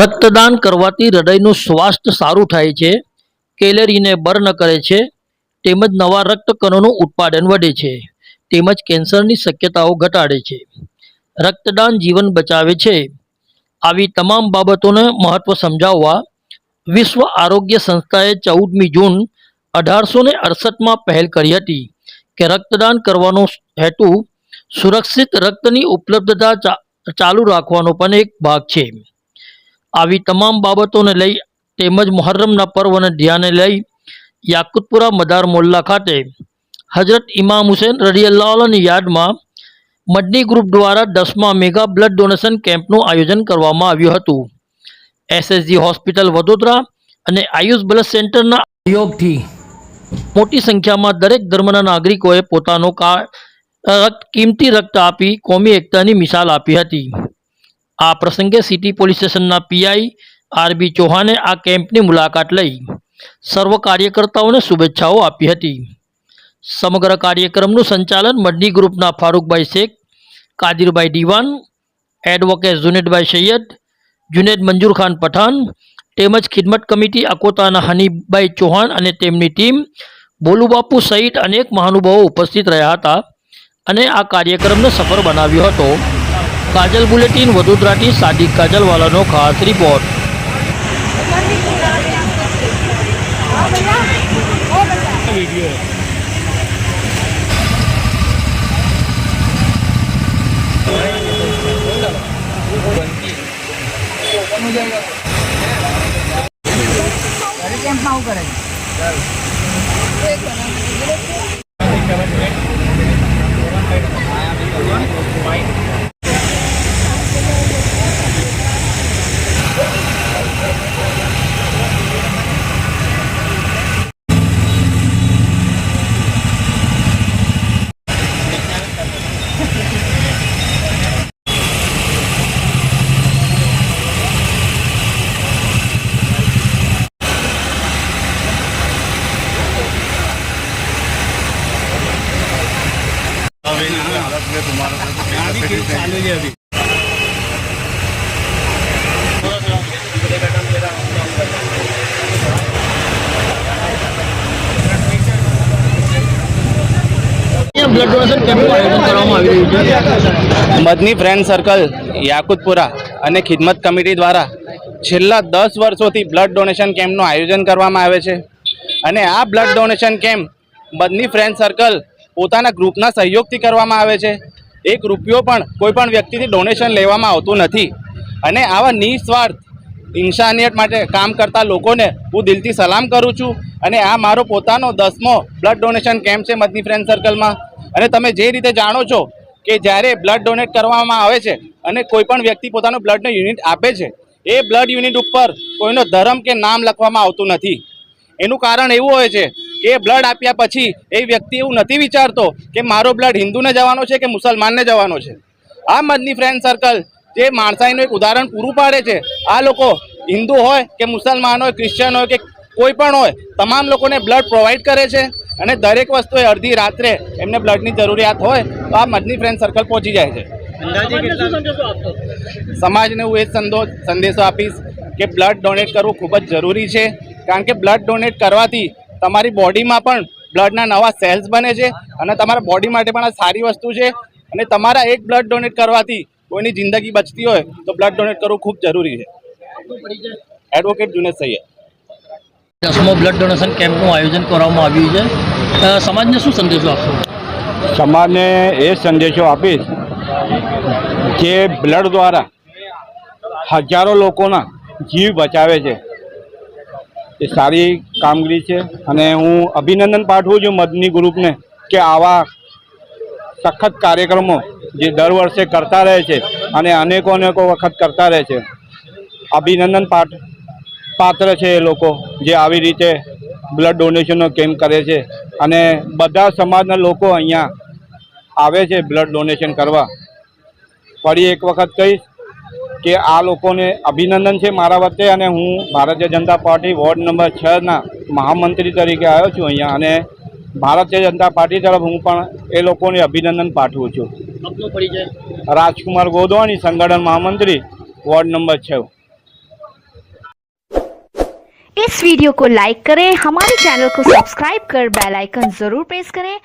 રક્તદાન કરવાથી હૃદયનું સ્વાસ્થ્ય સારું થાય છે, કેલરીને બર્ન કરે છે, તેમજ નવા રક્તકણોનું ઉત્પાદન વધે છે, તેમજ કેન્સરની શક્યતાઓ ઘટાડે છે. રક્તદાન જીવન બચાવે છે. આવી તમામ બાબતોને મહત્વ સમજાવવા વિશ્વ આરોગ્ય સંસ્થાએ ચૌદમી જૂન અઢારસો ને અડસઠમાં પહેલ કરી હતી કે રક્તદાન કરવાનો હેતુ સુરક્ષિત રક્તની ઉપલબ્ધતા ચાલુ રાખવાનો પણ એક ભાગ છે. આવી તમામ બાબતોને લઈ તેમજ મુહર્રમના પર્વને ધ્યાને લઈ યાકુતપુરા મદાર મોલ્લા ખાતે હજરત ઇમામ હુસેન રડિયલ્લાની યાદમાં મદની ગ્રુપ દ્વારા દસમા મેગા બ્લડ ડોનેશન કેમ્પનું આયોજન કરવામાં આવ્યું હતું. એસએસજી હોસ્પિટલ વડોદરા અને આયુષ બ્લડ સેન્ટરના સહયોગથી મોટી સંખ્યામાં દરેક ધર્મના નાગરિકોએ પોતાનો કા કિંમતી રક્ત આપી કોમી એકતાની મિસાલ આપી હતી. આ પ્રસંગે સિટી પોલીસ સ્ટેશનના પીઆઈ આરબી ચૌહાણે આ કેમ્પની મુલાકાત લઈ સર્વ કાર્યકર્તાઓને શુભેચ્છાઓ આપી હતી. સમગ્ર કાર્યક્રમનું સંચાલન મડની ગ્રુપના ફારૂકભાઈ શેખ, કાદિરભાઈ દિવાન એડવોકેટ જુનેદભાઈ સૈયદ, જુનેદ મંજુરખાન પઠાણ, તેમજ ખિદમત કમિટી અકોતાના હનીફભાઈ ચૌહાણ અને તેમની ટીમ બોલુબાપુ સહિત અનેક મહાનુભાવો ઉપસ્થિત રહ્યા હતા અને આ કાર્યક્રમને સફળ બનાવ્યો હતો. કાજલ બુલેટિન વડોદરાથી સાદિક કાજલવાલાનો ખાસ રિપોર્ટ કેમ્પમાં આવું કરે છે મદની ફ્રેન્ડ સર્કલ યાકુતપુરા અને ખિદમત કમિટી દ્વારા છેલ્લા દસ વર્ષોથી બ્લડ ડોનેશન કેમ્પનું આયોજન કરવામાં આવે છે. અને આ blood donation camp Madani friend circle પોતાના ગ્રુપના સહયોગથી કરવામાં આવે છે. એક રૂપિયો પણ કોઈપણ વ્યક્તિથી ડોનેશન લેવામાં આવતું નથી. અને આવા નિસ્વાર્થ, ઇન્સાનિયત માટે કામ કરતા લોકોને હું દિલથી સલામ કરું છું. અને આ મારો પોતાનો દસમો બ્લડ ડોનેશન કેમ્પ છે મદની ફ્રેન્ડ સર્કલમાં અને તમે જે રીતે જાણો છો કે જ્યારે બ્લડ ડોનેટ કરવામાં આવે છે અને કોઈપણ વ્યક્તિ પોતાનું બ્લડનો યુનિટ આપે છે, એ બ્લડ યુનિટ ઉપર કોઈનો ધર્મ કે નામ લખવામાં આવતું નથી. એનું કારણ એવું હોય છે કે બ્લડ આપ્યા પછી એ વ્યક્તિ એવું નથી વિચારતો કે મારો બ્લડ હિન્દુને જવાનો છે કે મુસલમાનને જવાનો છે. આ મદની ફ્રેન્ડ સર્કલ જે માણસાઈનું એક ઉદાહરણ પૂરું પાડે છે આ લોકો હિન્દુ હોય કે મુસલમાન હોય ક્રિશ્ચન હોય કે કોઈ પણ હોય તમામ લોકોને બ્લડ પ્રોવાઈડ કરે છે અને દરેક વસ્તુએ અડધી રાત્રે એમને બ્લડની જરૂરિયાત હોય તો આ મદની ફ્રેન્ડ સર્કલ પહોંચી જાય છે. સમાજને હું એ સંદેશો આપીશ કે બ્લડ ડોનેટ કરવું ખૂબ જ જરૂરી છે કારણ કે બ્લડ ડોનેટ કરવાથી તમારી બોડીમાં પણ બ્લડના નવા સેલ્સ બને છે અને તમારા બોડી માટે પણ આ સારી વસ્તુ છે. અને તમારા એક બ્લડ ડોનેટ કરવાથી કોઈની જિંદગી બચતી હોય તો બ્લડ ડોનેટ કરવું ખૂબ જરૂરી છે. એડવોકેટ જુનેશ સૈયદ. દસમો બ્લડ ડોનેશન કેમ્પનું આયોજન કરવામાં આવ્યું છે. સમાજને શું સંદેશો આપશો? સમાજને એ સંદેશો આપીશ કે બ્લડ દ્વારા હજારો લોકોના જીવ બચાવે છે. એ સારી કામગીરી છે અને હું અભિનંદન પાઠવું છું મદની ગ્રુપને કે આવા સખત કાર્યક્રમો જે દર વર્ષે કરતા રહે છે અને અનેકો અનેકો વખત કરતા રહે છે. અભિનંદન પાઠ પાત્ર છે એ લોકો જે આવી રીતે બ્લડ ડોનેશનનો કેમ્પ કરે છે અને બધા સમાજના લોકો અહીંયા આવે છે બ્લડ ડોનેશન કરવા. ફરી એક વખત કહીશ કે આ લોકોને અભિનંદન છે મારા વચ્ચે અને હું Bharatiya Janata party ward number છના મહામંત્રી તરીકે આવ્યો છું અહીંયા અને ભારતીય જનતા પાર્ટી તરફ હું પણ એ લોકોને અભિનંદન પાઠવું છું આપનો પરિચય રાજકુમાર ગોદવાણી સંગઠન મહામંત્રી વોર્ડ નંબર છ इस वीडियो को लाइक करें हमारे चैनल को सब्सक्राइब कर बेल आइकन जरूर प्रेस करें